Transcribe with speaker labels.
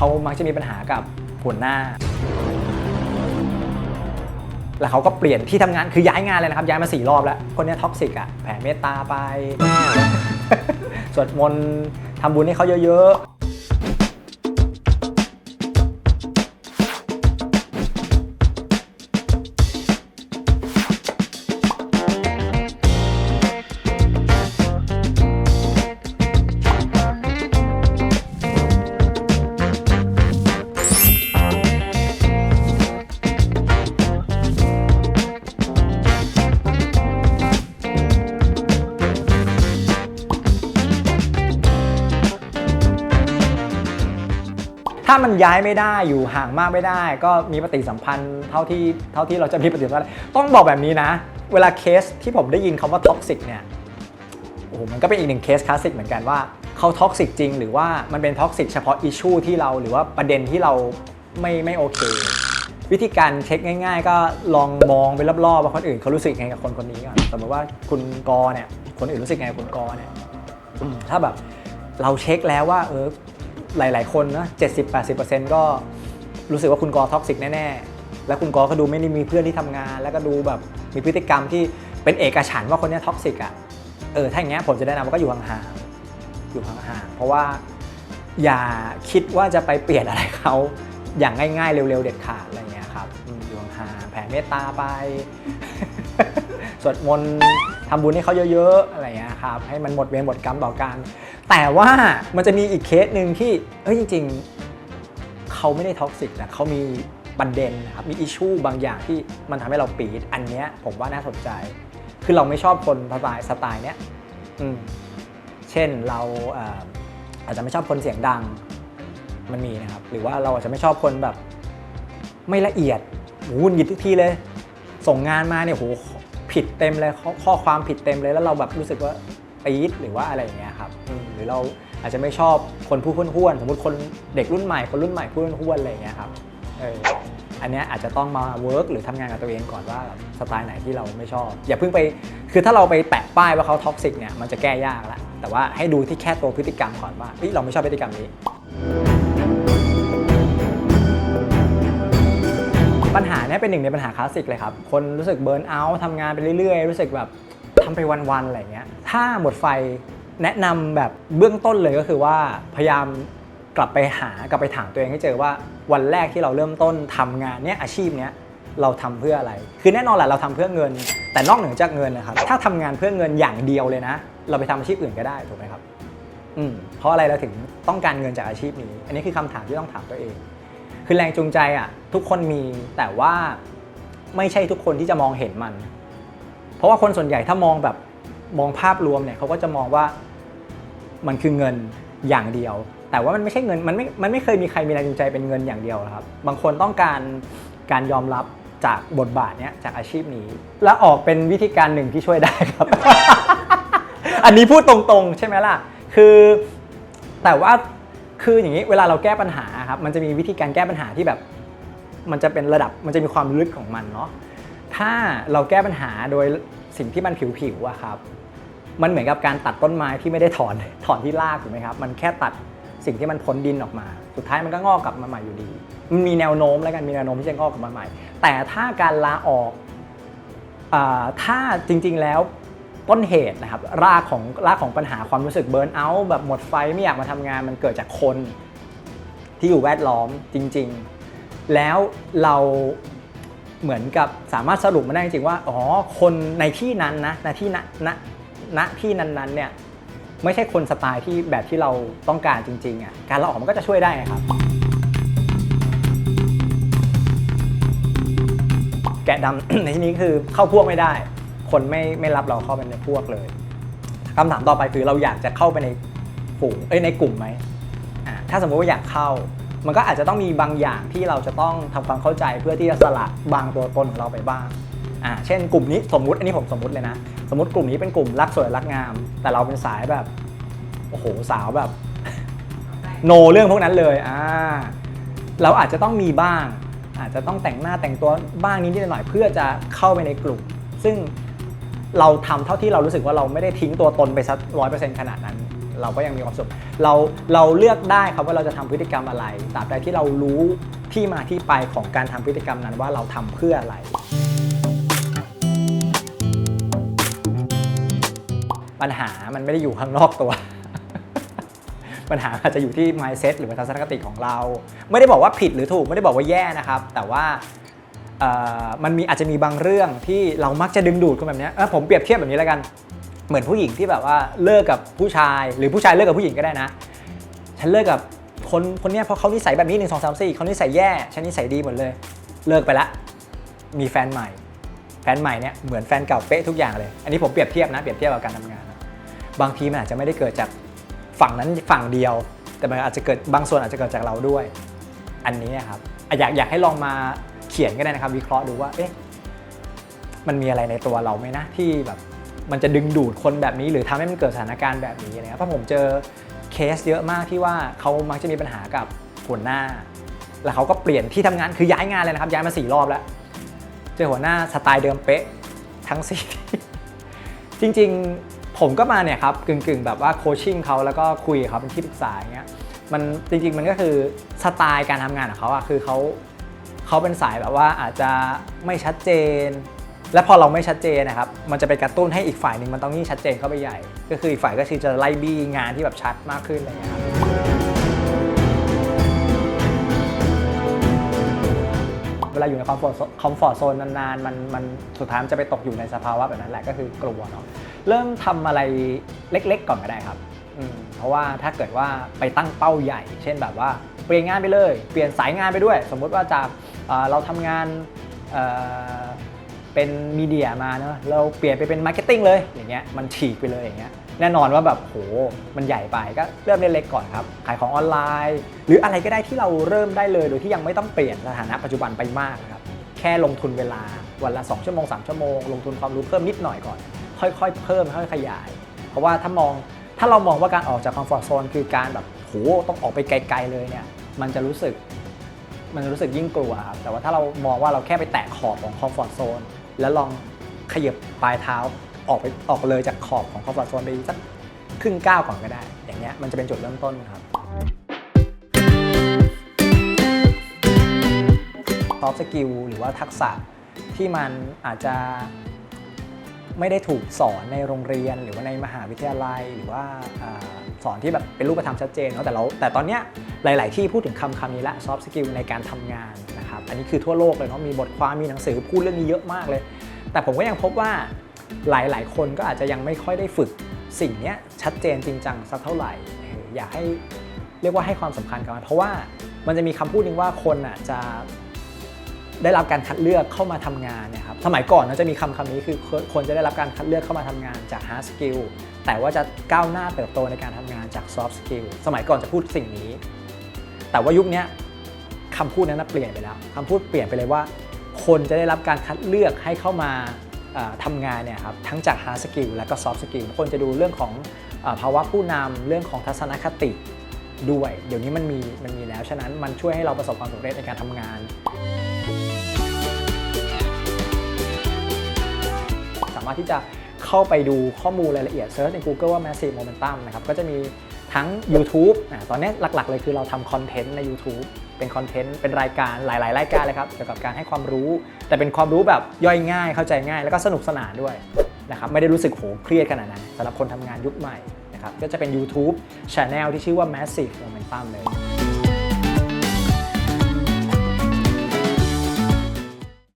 Speaker 1: เขามักจะมีปัญหากับหัวหน้า แล้วเขาก็เปลี่ยนที่ทำงานคือย้ายงานเลยนะครับ ย้ายมาสี่รอบแล้ว คนเนี้ท็อกซิกอะแผ่เมตตาไป สวดมนต์ทำบุญให้เขาเยอะๆ ถ้ามันย้ายไม่ได้อยู่ห่างมากไม่ได้ ก็มีปฏิสัมพันธ์เท่าที่เท่าที่เราจะมีปฏิสัมพันธ์ต้องบอกแบบนี้นะ เวลาเคสที่ผมได้ยินคำว่าท็อกซิกเนี่ยโอ้โหมันก็เป็นอีกหนึ่งเคสคลาสสิกเหมือนกันว่าเขาท็อกซิกจริง หรือว่ามันเป็นท็อกซิกเฉพาะอิชชูที่เราหรือว่าประเด็นที่เราไม่ไม่โอเค วิธีการเช็คง่าย ๆ ก็ลองมองไปรอบๆว่าคนอื่นเขารู้สึกไงกับคนคนนี้ก่อนสมมติว่าคุณกอเนี่ยคนอื่นรู้สึกไงกับคุณกอเนี่ยถ้าแบบเราเช็คแล้วว่าเออ หลาย ๆ คนนะ70-80%ก็รู้สึกว่าคุณกอท็อกซิกแน่ ๆ แล้วคุณกอก็ดูไม่ได้มีเพื่อนที่ทำงาน แล้วก็ดูแบบมีพฤติกรรมที่เป็นเอกฉันว่าคนนี้ท็อกซิกอะ เออ ถ้าอย่างเงี้ยผมจะแนะนำว่าก็อยู่ห่างๆ อยู่ห่างๆ เพราะว่าอย่าคิดว่าจะไปเปลี่ยนอะไรเขาอย่างง่ายๆ เร็วๆ เด็ดขาดอะไรเงี้ยครับ อยู่ห่างๆ แผ่เมตตาไป สวดมนต์ ทำบุญให้เขาเยอะๆอะไรเงี้ยครับให้มันหมดเวรหมดกรรมต่อกัน แต่ว่ามันจะมีอีกเคสหนึ่งที่เอ้ยจริง ๆเขาไม่ได้ท็อกซิกนะเขามีประเด็นนะครับมีอิชชูบางอย่างที่มันทำให้เราปีดอันเนี้ยผมว่าน่าสนใจ คือเราไม่ชอบคนสไตล์สไตล์เนี้ยอืมเช่นเราอาจจะไม่ชอบคนเสียงดังมันมีนะครับ หรือว่าเราอาจจะไม่ชอบคนแบบ ไม่ละเอียดโหหงุดหงิดทุกทีเลย ส่งงานมาเนี่ยโห ผิดเต็มเลยข้อข้อความผิดเต็มเลยแล้วเราแบบรู้สึกว่าปี๊ดหรือว่าอะไรอย่างเงี้ยครับหรือเราอาจจะไม่ชอบคนพูดห้วนๆสมมติคนเด็กรุ่นใหม่คนรุ่นใหม่พูดห้วนๆอะไรอย่างเงี้ยครับเอออันเนี้ยอาจจะต้องมาเวิร์กหรือทำงานกับตัวเองก่อนว่าสไตล์ไหนที่เราไม่ชอบ อย่าเพิ่งไปคือถ้าเราไปแปะป้ายว่าเขาท็อกซิกเนี่ยมันจะแก้ยากละแต่ว่าให้ดูที่แค่ตัวพฤติกรรมก่อนว่าเฮ้ยเราไม่ชอบพฤติกรรมนี้ ปัญหาเนี้ยเป็นหนึ่งในปัญหาคลาสสิกเลยครับ คนรู้สึกเบิร์นเอาท์ทำงานไปเรื่อยๆ รู้สึกแบบทำไปวันๆอะไรเงี้ย ถ้าหมดไฟแนะนำแบบเบื้องต้นเลยก็คือว่าพยายามกลับไปหากลับไปถามตัวเองให้เจอว่าวันแรกที่เราเริ่มต้นทำงานเนี้ยอาชีพเนี้ยเราทำเพื่ออะไร คือแน่นอนแหละเราทำเพื่อเงิน แต่นอกเหนือจากเงินนะครับ ถ้าทำงานเพื่อเงินอย่างเดียวเลยนะ เราไปทำอาชีพอื่นก็ได้ถูกไหมครับ อืมเพราะอะไรเราถึงต้องการเงินจากอาชีพนี้ อันนี้คือคำถามที่ต้องถามตัวเอง คือแรงจูงใจอะทุกคนมีแต่ว่าไม่ใช่ทุกคนที่จะมองเห็นมัน เพราะว่าคนส่วนใหญ่ถ้ามองแบบมองภาพรวมเนี่ยเขาก็จะมองว่ามันคือเงินอย่างเดียว แต่ว่ามันไม่ใช่เงินมันไม่มันไม่เคยมีใครมีแรงจูงใจเป็นเงินอย่างเดียวครับ บางคนต้องการการยอมรับจากบทบาทเนี้ยจากอาชีพนี้ และออกเป็นวิธีการหนึ่งที่ช่วยได้ครับ อันนี้พูดตรงๆ ใช่ไหมล่ะ คือแต่ว่า คืออย่างนี้เวลาเราแก้ปัญหาครับมันจะมีวิธีการแก้ปัญหาที่แบบ มันจะเป็นระดับมันจะมีความลึกของมันเนาะถ้าเราแก้ปัญหาโดยสิ่งที่มันผิวๆอะครับ มันเหมือนกับการตัดต้นไม้ที่ไม่ได้ถอนถอนที่รากถูกไหมครับ มันแค่ตัดสิ่งที่มันพ้นดินออกมา สุดท้ายมันก็งอกกลับมาใหม่อยู่ดีมันมีแนวโน้มแล้วกันมีแนวโน้มที่จะงอกกลับมาใหม่ แต่ถ้าการลาออกอถ้าจริง ๆ แล้ว ต้นเหตุนะครับรากของรากของปัญหาความรู้สึกเบิร์นเอาท์แบบหมดไฟไม่อยากมาทำงานมันเกิดจากคนที่อยู่แวดล้อมจริง ๆ แล้วเราเหมือนกับสามารถสรุปมาได้จริงๆว่าอ๋อคนในที่นั้นนะในที่ณณณที่นั้นๆเนี่ยไม่ใช่คนสไตล์ที่แบบที่เราต้องการจริงๆอะการลาออกมันก็จะช่วยได้ครับ แกะดำในที่นี้คือเข้าพวกไม่ได้ คนไม่ไม่รับเราเข้าไปในพวกเลยคำถามต่อไปคือเราอยากจะเข้าไปในฝูงเอ้ยในกลุ่มไหมถ้าสมมติว่าอยากเข้า มันก็อาจจะต้องมีบางอย่างที่เราจะต้องทำความเข้าใจเพื่อที่จะสละบางตัวตนของเราไปบ้างอ่าเช่นกลุ่มนี้สมมุติอันนี้ผมสมมติเลยนะ สมมติกลุ่มนี้เป็นกลุ่มรักสวยรักงาม แต่เราเป็นสายแบบโอ้โหสาวแบบโนเรื่องพวกนั้นเลยอ่าเราอาจจะต้องมีบ้าง อาจจะต้องแต่งหน้าแต่งตัวบ้างนิดหน่อยเพื่อจะเข้าไปในกลุ่ม ซึ่ง เราทำเท่าที่เรารู้สึกว่าเราไม่ได้ทิ้งตัวตนไปสักร้อยเปอร์เซ็นต์ขนาดนั้น เราก็ยังมีความสุขเราเราเลือกได้ครับว่าเราจะทำพฤติกรรมอะไรตราบใดที่เรารู้ที่มาที่ไปของการทำพฤติกรรมนั้นว่าเราทำเพื่ออะไร ปัญหามันไม่ได้อยู่ข้างนอกตัวปัญหาอาจจะอยู่ที่ mindset หรือว่าทัศนคติของเรา ไม่ได้บอกว่าผิดหรือถูกไม่ได้บอกว่าแย่นะครับ แต่ว่า มันมีอาจจะมีบางเรื่องที่เรามักจะดึงดูดคนแบบนี้ผมเปรียบเทียบแบบนี้แล้วกัน เหมือนผู้หญิงที่แบบว่าเลิกกับผู้ชาย หรือผู้ชายเลิกกับผู้หญิงก็ได้นะ ฉันเลิกกับคนคนนี้เพราะเขานิสัยแบบนี้หนึ่งสองสามสี่เขานิสัยแย่ฉันนิสัยดีหมดเลย เลิกไปละ มีแฟนใหม่ แฟนใหม่เนี่ยเหมือนแฟนเก่าเป๊ะทุกอย่างเลย อันนี้ผมเปรียบเทียบนะเปรียบเทียบกับการทำงานนะบางทีมันอาจจะไม่ได้เกิดจากฝั่งนั้นฝั่งเดียว แต่มันอาจจะเกิดบางส่วนอาจจะเกิดจากเราด้วย อันนี้นะครับอยากอยากให้ลองมา ขียนก็ได้นะครับ วิเคราะห์ดูว่าเอ๊ะมันมีอะไรในตัวเราไหมนะที่แบบมันจะดึงดูดคนแบบนี้หรือทำให้มันเกิดสถานการณ์แบบนี้นะครับเพราะผมเจอเคสเยอะมากที่ว่าเขามักจะมีปัญหากับหัวหน้า แล้วเขาก็เปลี่ยนที่ทำงานคือย้ายงานเลยนะครับ ย้ายมาสี่รอบแล้ว เจอหัวหน้าสไตล์เดิมเป๊ะทั้งสี่จริง ๆ ผมก็มาเนี่ยครับกึ่งๆ แบบว่าโคชชิ่งเขาแล้วก็คุยกับเขาเป็นที่ปรึกษาอย่างเงี้ยมันจริงๆมันก็คือสไตล์การทำงานของเขาอะคือเขา เขาเป็นสายแบบว่าอาจจะไม่ชัดเจน และพอเราไม่ชัดเจนนะครับมันจะไปกระตุ้นให้อีกฝ่ายหนึ่งมันต้องยิ่งชัดเจนเข้าไปใหญ่ ก็คืออีกฝ่ายก็คือจะไล่บี้งานที่แบบชัดมากขึ้นอะไรอย่างเงี้ยครับเวลาอยู่ในคอมฟอร์ตคอมฟอร์ตโซนนานๆมันมันสุดท้ายจะไปตกอยู่ในสภาวะแบบนั้นแหละก็คือกลัวเนาะเริ่มทำอะไรเล็กๆก่อนก็ได้ครับเพราะว่าถ้าเกิดว่าไปตั้งเป้าใหญ่ เช่นแบบว่าเปลี่ยนงานไปเลย เปลี่ยนสายงานไปด้วย สมมุติว่าจาก เราทำงานเเป็นมีเดียมาเนอะเราเปลี่ยนไปเป็นมาร์เก็ตติ้งเลยอย่างเงี้ยมันฉีกไปเลยอย่างเงี้ยแน่นอนว่าแบบโหมันใหญ่ไปก็เริ่มเล็กๆก่อนครับ ขายของออนไลน์ หรืออะไรก็ได้ที่เราเริ่มได้เลย โดยที่ยังไม่ต้องเปลี่ยนสถานะปัจจุบันไปมากครับแค่ลงทุนเวลาวันละ 2 ชั่วโมง 3 ชั่วโมง ลงทุนความรู้เพิ่มนิดหน่อยก่อน ค่อยๆ เพิ่มค่อยๆขยาย เพราะว่าถ้ามองถ้าเรามองว่าการออกจากคอมฟอร์ทโซนคือการแบบโหต้องออกไปไกลๆเลยเนี่ยมันจะรู้สึก มันรู้สึกยิ่งกลัวครับแต่ว่าถ้าเรามองว่าเราแค่ไปแตะขอบของคอมฟอร์ทโซนแล้วลองขยับปลายเท้าออกไปออกเลยจากขอบของคอมฟอร์ทโซนไปสักครึ่งก้าวก่อนก็ได้ อย่างเงี้ยมันจะเป็นจุดเริ่มต้นครับซอฟต์สกิลหรือว่าทักษะที่มันอาจจะ ไม่ได้ถูกสอนในโรงเรียนหรือว่าในมหาวิทยาลัยหรือว่าอสอนที่แบบเป็นรูปธรรมชัดเจนเนาะแต่เราแต่ตอนเนี้ยหลาย ๆ ที่พูดถึงคำคำนี้ละซอฟต์สกิลในการทำงานนะครับอันนี้คือทั่วโลกเลยเนาะมีบทความมีหนังสือพูดเรื่องนี้เยอะมากเลย แต่ผมก็ยังพบว่าหลาย ๆ คนก็อาจจะยังไม่ค่อยได้ฝึกสิ่งนี้ชัดเจนจริงจังสักเท่าไหร่ อยากให้เรียกว่าให้ความสำคัญกับมันเพราะว่ามันจะมีคำพูดหนึงว่าคนอะจะ ได้รับการคัดเลือกเข้ามาทำงานเนะครับสมัยก่อนนะจะมีคำคำนี้คือคนจะได้รับการคัดเลือกเข้ามาทำงานจาก hard skill แต่ว่าจะก้าวหน้าเติบโตในการทำงานจาก soft skill สมัยก่อนจะพูดสิ่งนี้ แต่ว่ายุคนี้คำพูดนั้นนะเปลี่ยนไปแล้วคำพูดเปลี่ยนไปเลยว่า คนจะได้รับการคัดเลือกให้เข้ามาทำงานเนี่ยครับทั้งจาก hard skill และก็ soft skill คนจะดูเรื่องของภาวะผู้นำเรื่องของทัศนคติด้วย เดี๋ยวนี้มันมีมันมีแล้ว ฉะนั้นมันช่วยให้เราประสบความสำเร็จในการทำงาน สามารถที่จะเข้าไปดูข้อมูลรายละเอียดเซิร์ชใน Google ว่า Massive Momentum นะครับก็จะมีทั้ง YouTube อะตอนนี้หลักๆ เลยคือเราทำคอนเทนต์ใน YouTube เป็นคอนเทนต์เป็นรายการหลาย ๆ รายการเลยครับเกี่ยวกับการให้ความรู้ แต่เป็นความรู้แบบย่อยง่ายเข้าใจง่าย แล้วก็สนุกสนานด้วยนะครับไม่ได้รู้สึกโหเครียดขนาดนั้นสำหรับคนทำงานยุคใหม่นะครับก็จะเป็น YouTube Channel ที่ชื่อว่า Massive Momentum เลย